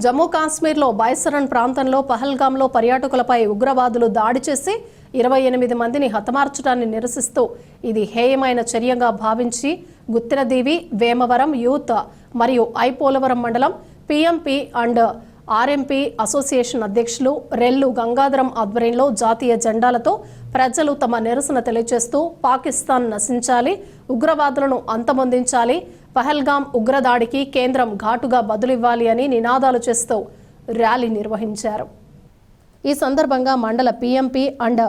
జమ్మూ కాశ్మీర్లో బైసరన్ ప్రాంతంలో పహల్గామ్లో పర్యాటకులపై ఉగ్రవాదులు దాడి చేసి ఇరవై ఎనిమిది మందిని హతమార్చడాన్ని నిరసిస్తూ ఇది హేయమైన చర్యగా భావించి గుత్తినదీవి వేమవరం యూత్ మరియు ఐపోలవరం మండలం పిఎంపి అండ్ ఆర్ఎంపీ అసోసియేషన్ అధ్యక్షులు రెల్లు గంగాధరం ఆధ్వర్యంలో జాతీయ జెండాలతో ప్రజలు తమ నిరసన తెలియజేస్తూ పాకిస్తాన్ నశించాలి ఉగ్రవాదులను అంతమొందించాలి పహల్గాం ఉగ్రదాడికి కేంద్రం ఘాటుగా బదులివ్వాలి అని నినాదాలు చేస్తూ ర్యాలీ నిర్వహించారు. ఈ సందర్భంగా మండల పీఎంపీ అండ్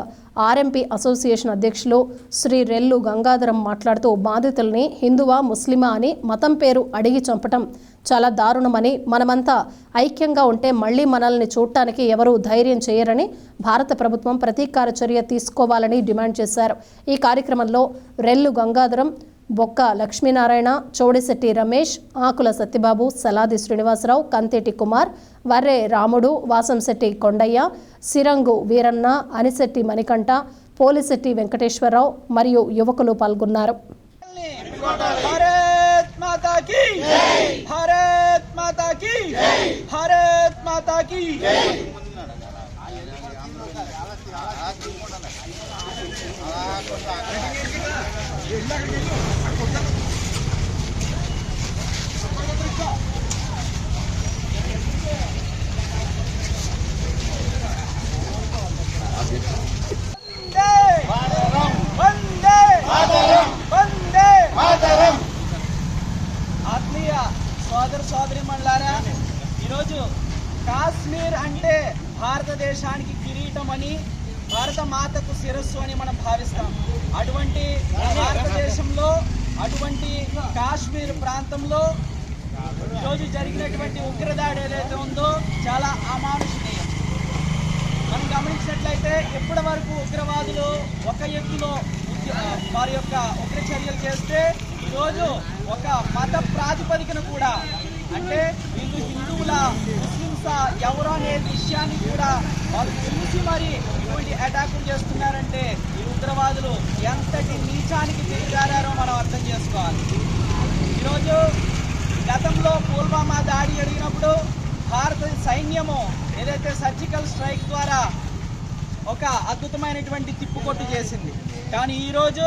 ఆర్ఎంపీ అసోసియేషన్ అధ్యక్షులు శ్రీ రెల్లు గంగాధరం మాట్లాడుతూ బాధితుల్ని హిందువా ముస్లిమా అని మతం పేరు అడిగి చంపటం చాలా దారుణమని మనమంతా ఐక్యంగా ఉంటే మళ్ళీ మనల్ని చూడటానికి ఎవరూ ధైర్యం చేయరని భారత ప్రభుత్వం ప్రతీకార చర్య తీసుకోవాలని డిమాండ్ చేశారు. ఈ కార్యక్రమంలో రెల్లు గంగాధరం బొక్క లక్ష్మీనారాయణ చోడిశెట్టి రమేష్ ఆకుల సత్యబాబు సలాది శ్రీనివాసరావు కంతేటి కుమార్ వర్రే రాముడు వాసంశెట్టి కొండయ్య సిరంగు వీరన్న అనిశెట్టి మణికంఠ పోలిశెట్టి వెంకటేశ్వరరావు మరియు యువకులు పాల్గొన్నారు. ఆత్మీయ సోదర సోదరి మండలారా ఈరోజు కాశ్మీర్ అంటే భారతదేశానికి కిరీటం అని భారత మాతకు శిరస్సు అని మనం భావిస్తాం. అటువంటి భారతదేశంలో అటువంటి కాశ్మీర్ ప్రాంతంలో ఈరోజు జరిగినటువంటి ఉగ్రదాడి ఏదైతే ఉందో చాలా అమానుషణీయం మనం గమనించినట్లయితే ఇప్పటి వరకు ఉగ్రవాదులు ఒక ఎత్తులో వారి యొక్క ఉగ్ర చర్యలు చేస్తే ఈరోజు ఒక మత ప్రాతిపదికన కూడా అంటే వీళ్ళు హిందువుల ముస్లింసా ఎవరు అనే విషయాన్ని కూడా వాళ్ళు చూసి మరి ఇటువంటి అటాకులు చేస్తున్నారంటే ఈ ఉగ్రవాదులు ఎంతటి నీచానికి దిగజారారో మనం అర్థం చేసుకోవాలి. ఈరోజు గతంలో పుల్వామా దాడి జరిగినప్పుడు భారత సైన్యము ఏదైతే సర్జికల్ స్ట్రైక్ ద్వారా ఒక అద్భుతమైనటువంటి తిప్పుకొట్టు చేసింది. కానీ ఈరోజు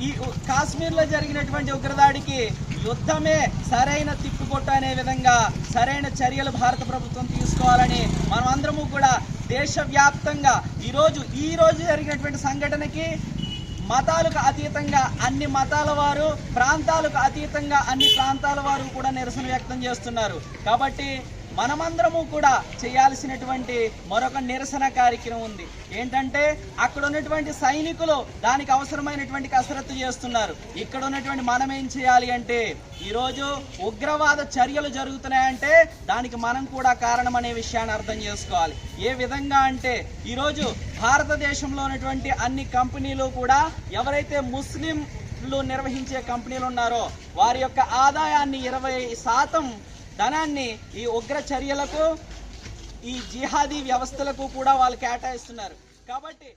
ఈ ఉ- కాశ్మీర్లో జరిగినటువంటి ఉగ్రదాడికి యుద్ధమే సరైన తిప్పుకొట్టు అనే విధంగా సరైన చర్యలు భారత ప్రభుత్వం తీసుకోవాలని మనమందరము కూడా దేశవ్యాప్తంగా ఈరోజు ఈ రోజు జరిగినటువంటి సంఘటనకి మతాలకు అతీతంగా అన్ని మతాల వారు ప్రాంతాలకు అతీతంగా అన్ని ప్రాంతాల వారు కూడా నిరసన వ్యక్తం చేస్తున్నారు. కాబట్టి మనమందరము కూడా చేయాల్సినటువంటి మరొక నిరసన కార్యక్రమం ఉంది. ఏంటంటే అక్కడ ఉన్నటువంటి సైనికులు దానికి అవసరమైనటువంటి కసరత్తు చేస్తున్నారు. ఇక్కడ ఉన్నటువంటి మనం ఏం చేయాలి అంటే ఈరోజు ఉగ్రవాద చర్యలు జరుగుతున్నాయంటే దానికి మనం కూడా కారణం అనే విషయాన్ని అర్థం చేసుకోవాలి. ఏ విధంగా అంటే ఈరోజు భారతదేశంలో ఉన్నటువంటి అన్ని కంపెనీలు కూడా ఎవరైతే ముస్లింలు నిర్వహించే కంపెనీలు ఉన్నారో వారి యొక్క ఆదాయాన్ని ఇరవై శాతం ధనాన్ని ఈ ఉగ్ర చర్యలకు ఈ జిహాదీ వ్యవస్థలకు కూడా వాళ్ళు కేటాయిస్తున్నారు. కాబట్టి